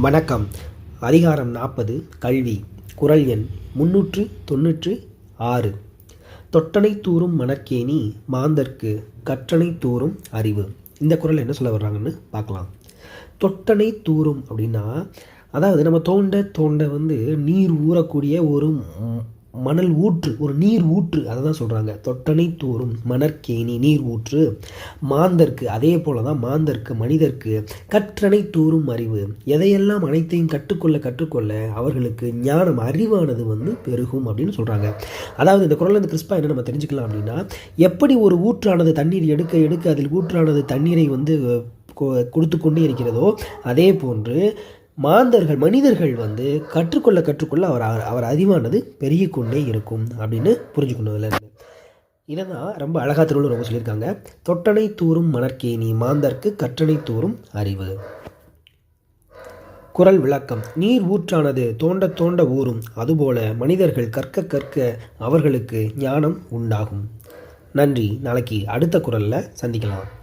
வணக்கம். அதிகாரம் நாற்பது. கல்வி. குரல் எண் முன்னூற்று தொன்னூற்று ஆறு. தொட்டனை தூறும் மணக்கேணி மாந்தர்க்கு கற்றனை தூறும் அறிவு. இந்த குரல் என்ன சொல்ல வர்றாங்கன்னு பார்க்கலாம். தொட்டனை தூறும் அப்படின்னா அதாவது நம்ம தோண்ட தோண்ட வந்து நீர் ஊறக்கூடிய ஒரு மணல் ஊற்று ஒரு நீர் ஊற்று அதை தான் சொல்கிறாங்க தொட்டனை தூறும் மணற்கேணி நீர் ஊற்று. மாந்தர்க்கு அதே போல தான் மாந்தர்க்கு மனிதர்க்கு கற்றனை தூறும் அறிவு. எதையெல்லாம் அனைத்தையும் கற்றுக்கொள்ள கற்றுக்கொள்ள அவர்களுக்கு ஞானம் அறிவானது வந்து பெருகும் அப்படின்னு சொல்கிறாங்க அதாவது இந்த குரல் இந்த கிறிஸ்பா என்ன நம்ம தெரிஞ்சுக்கலாம் அப்படின்னா எப்படி ஒரு ஊற்றானது தண்ணீர் எடுக்க எடுக்க அதில் ஊற்றானது தண்ணீரை வந்து கொ- கொடுத்து கொண்டே இருக்கிறதோ அதே போன்று மாந்தர்கள் மனிதர்கள் வந்து கற்றுக்கொள்ள கற்றுக்கொள்ள அவர் அவர் அறிவானது பெருகி கொண்டே இருக்கும் அப்படின்னு புரிஞ்சுக்கணும் இதுல. இருந்து. இதை தான் ரொம்ப அழகா திருவள்ளுவர் ரொம்ப சொல்லியிருக்காங்க. தொட்டனை தூறும் மணற்கேணி மாந்தர்க்கு கற்றனை தூறும் அறிவு. குரல் விளக்கம். நீர் ஊற்றானது தோண்ட தோண்ட ஊறும். அதுபோல மனிதர்கள் கற்க கற்க அவர்களுக்கு ஞானம் உண்டாகும். நன்றி. நாளைக்கு அடுத்த குரலில் சந்திக்கலாம்.